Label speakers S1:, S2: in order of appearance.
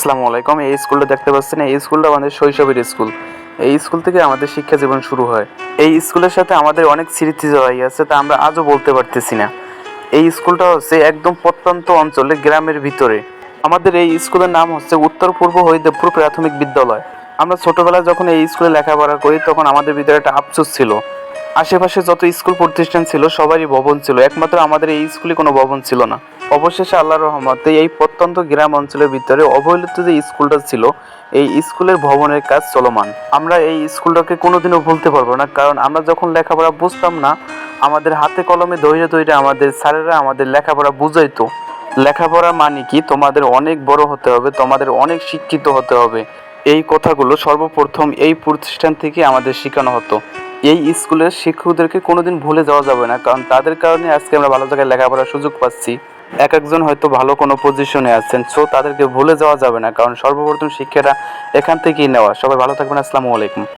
S1: আসসালামু আলাইকুম। এই স্কুলটা দেখতে পাচ্ছেন, এই স্কুলটা আমাদের শৈশবের স্কুল। এই স্কুল থেকে আমাদের শিক্ষা জীবন শুরু হয়। এই স্কুলের সাথে আমাদের অনেক স্মৃতি জড়াই আছে, তা আমরা আজও বলতে পারতেছি না। এই স্কুলটা হচ্ছে একদম প্রত্যন্ত অঞ্চলে, গ্রামের ভিতরে। আমাদের এই স্কুলের নাম হচ্ছে উত্তর পূর্ব হরিদেবপুর প্রাথমিক বিদ্যালয়। আমরা ছোটবেলায় যখন এই স্কুলে লেখাপড়া করি, তখন আমাদের ভিতরে একটা আফসোস ছিল। আশেপাশে যত স্কুল প্রতিষ্ঠান ছিল, সবারই ভবন ছিল। একমাত্র আমাদের এই স্কুলে কোনো ভবন ছিল না। অবশেষে আল্লাহর রহমতে এই প্রত্যন্ত গ্রাম অঞ্চলের ভিতরে অবহেলিত যে স্কুলটা ছিল, এই স্কুলের ভবনের কাজ চলমান। আমরা এই স্কুলটাকে কোনোদিনও ভুলতে পারব না, কারণ আমরা যখন লেখাপড়া বুঝতাম না, আমাদের হাতে কলমে ধৈর্য ধৈর্য আমাদের স্যারেরা আমাদের লেখাপড়া বুঝাইতো। লেখাপড়া মানে কি? তোমাদের অনেক বড় হতে হবে, তোমাদের অনেক শিক্ষিত হতে হবে। এই কথাগুলো সর্বপ্রথম এই প্রতিষ্ঠান থেকে আমাদের শেখানো হতো। এই স্কুলের শিক্ষকদেরকে কোনোদিন ভুলে যাওয়া যাবে না, কারণ তাদের কারণে আজকে আমরা ভালো জায়গায় লেখাপড়ার সুযোগ পাচ্ছি। এক একজন হয়তো ভালো কোনো পজিশনে আছেন সো তাদেরকে ভুলে যাওয়া যাবে না, কারণ সর্বপ্রথম শিক্ষাটা এখান থেকেই নেওয়া। সবাই ভালো থাকবেন, আসসালামু আলাইকুম।